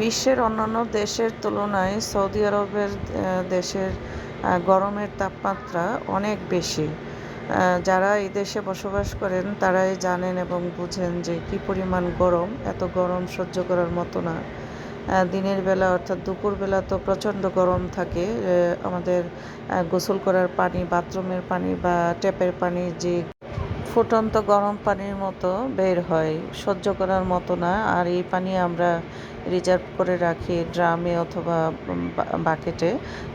বিশ্বের অন্যান্য দেশের তুলনায় সৌদি আরবের দেশের গরমের তাপমাত্রা অনেক বেশি। যারা এই দেশে বসবাস করেন, তারাই জানেন এবং বুঝেন যে কি পরিমাণ গরম, এত গরম সহ্য করার মতো না। দিনের বেলা অর্থাৎ দুপুরবেলা তো প্রচণ্ড গরম থাকে। আমাদের গোসল করার পানি, বাথরুমের পানি বা ট্যাপের পানি যে ফুটন্ত গরম পানির মতো বের হয়, সহ্য করার মতো না। আর এই পানি আমরা রিজার্ভ করে রাখি ড্রামে অথবা বাকেটে।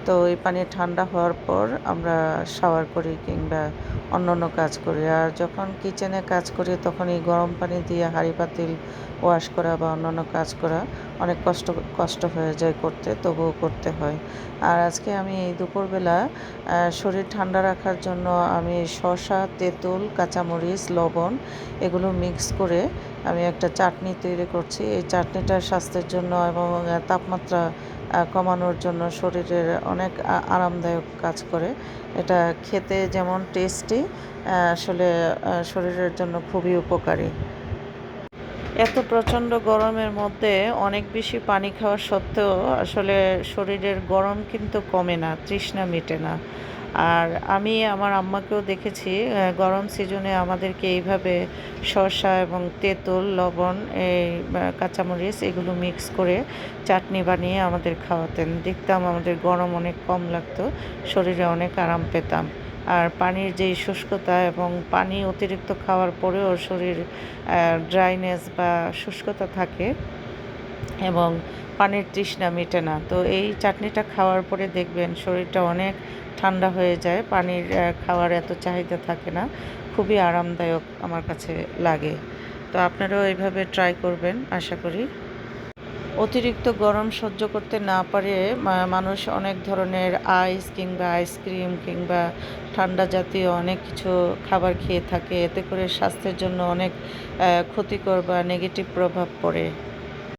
তো এই পানি ঠান্ডা হওয়ার পর আমরা শাওয়ার করি কিংবা অন্য অন্য কাজ করি। আর যখন কিচেনে কাজ করি, তখন এই গরম পানি দিয়ে হাঁড়ি পাতিল ওয়াশ করা বা অন্যান্য কাজ করা অনেক কষ্ট কষ্ট হয়ে যায় করতে, তবুও করতে হয়। আর আজকে আমি এই দুপুরবেলা শরীর ঠান্ডা রাখার জন্য আমি শসা, তেঁতুল, কাঁচামরিচ, লবণ এগুলো মিক্স করে আমি একটা চাটনি তৈরি করছি। এই চাটনিটা স্বাস্থ্যের জন্য এবং তাপমাত্রা কমানোর জন্য শরীরের অনেক আরামদায়ক কাজ করে। এটা খেতে যেমন টেস্টি আসলে শরীরের জন্য খুবই উপকারী। এত প্রচণ্ড গরমের মধ্যে অনেক বেশি পানি খাওয়া সত্ত্বেও আসলে শরীরের গরম কিন্তু কমে না, তৃষ্ণা মেটে না। আর আমি আমার আম্মাকেও দেখেছি গরম সিজনে আমাদেরকে এইভাবে শসা এবং তেঁতুল, লবণ, এই কাঁচামরিচ এগুলো মিক্স করে চাটনি বানিয়ে আমাদের খাওয়াতেন। দেখতাম আমাদের গরম অনেক কম লাগতো, শরীরে অনেক আরাম পেতাম। আর পানির যেই শুষ্কতা এবং পানি অতিরিক্ত খাওয়ার পরেও শরীর ড্রাইনেস বা শুষ্কতা থাকে এবং পানির তৃষ্ণা মেটে না। তো এই চাটনিটা খাওয়ার পরে দেখবেন শরীরটা অনেক ঠান্ডা হয়ে যায়, পানির খাওয়ার এত চাহিদা থাকে না। খুবই আরামদায়ক আমার কাছে লাগে। তো আপনারাও এইভাবে ট্রাই করবেন, আশা করি। অতিরিক্ত গরম সহ্য করতে না পারে মানুষ অনেক ধরনের আইস কিংবা আইসক্রিম কিংবা ঠান্ডা জাতীয় অনেক কিছু খাবার খেয়ে থাকে। এতে করে স্বাস্থ্যের জন্য অনেক ক্ষতিকর বা নেগেটিভ প্রভাব পড়ে।